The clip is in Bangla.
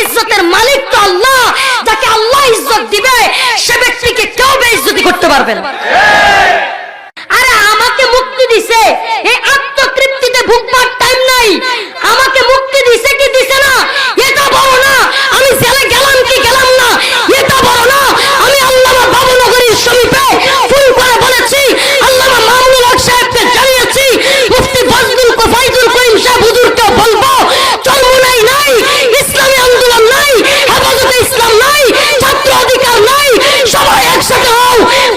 ইজ্জতের মালিক তো আল্লাহ, যাকে আল্লাহ ইজ্জত দিবে, সে ব্যক্তিকে কেউ বে ইজ্জতি করতে পারবে না। আরে আমাকে মুক্তি দিছে, এই আত্মতৃপ্তিতে ভুগবার টাইম নাই। আমাকে mal